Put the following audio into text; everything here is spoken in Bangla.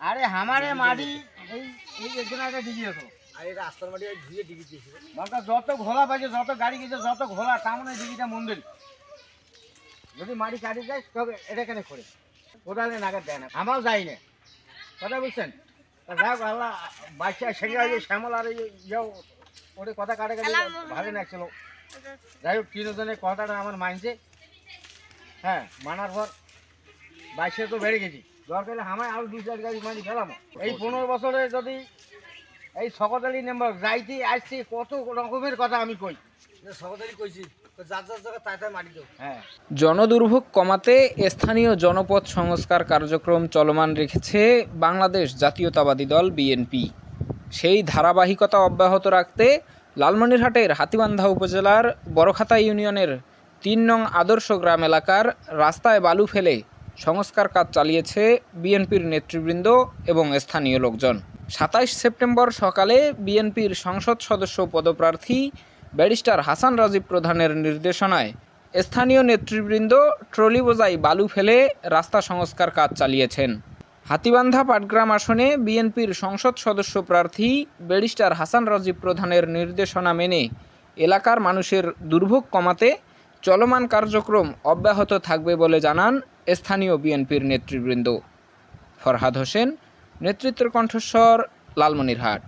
আরে আমারে মাটি এই এই একজন একটা ডিজি হতো আর এই রাস্তার মাটি ওই ধুয়ে ডিগি বাবা যত ঘোলা পাইছে যত গাড়ি গেছে যত ঘোলা সামনে ডিজিটা মন্দির যদি মাটি কাটি যায় তবে এটা কেন করে? কোদালে নাগাদ দেয় না। আমরাও যাই না। কথা বুঝছেন? হোক আল্লাহ বাচ্চা সেগে আছে শ্যামল আর যাও ওরে কথা কাটে কাটে ভালো লাগছিল যাই হোক তিনজনের কথাটা আমার মানছে হ্যাঁ মানার পর বাইশে তো বেড়ে গেছি। দরকার হলে আমায় আরও দুই চার গাড়ি মানি ফেলাম এই পনেরো বছরে যদি এই সকতালি নেম্বার যাইতে আসছি কত রকমের কথা আমি কই। কইছি হ্যাঁ। জনদুর্ভোগ কমাতে স্থানীয় জনপথ সংস্কার কার্যক্রম চলমান রেখেছে বাংলাদেশ জাতীয়তাবাদী দল বিএনপি। সেই ধারাবাহিকতা অব্যাহত রাখতে লালমনিরহাটের হাতিবান্ধা উপজেলার বড়খাতা ইউনিয়নের তিন নং আদর্শ গ্রাম এলাকার রাস্তায় বালু ফেলে সংস্কার কাজ চালিয়েছে বিএনপির নেতৃবৃন্দ এবং স্থানীয় লোকজন। সাতাইশ সেপ্টেম্বর সকালে বিএনপির সংসদ সদস্য পদপ্রার্থী ব্যারিস্টার হাসান রাজীব প্রধানের নির্দেশনায় স্থানীয় নেতৃবৃন্দ ট্রলি বোঝাই বালু ফেলে রাস্তা সংস্কার কাজ চালিয়েছেন। হাতিবান্ধা পাটগ্রাম আসনে বিএনপির সংসদ সদস্য প্রার্থী ব্যারিস্টার হাসান রাজীব প্রধানের নির্দেশনা মেনে এলাকার মানুষের দুর্ভোগ কমাতে চলমান কার্যক্রম অব্যাহত থাকবে বলে জানান স্থানীয় বিএনপির নেতৃবৃন্দ ফরহাদ হোসেন নেতৃত্বের কণ্ঠস্বর লালমনিরহাট।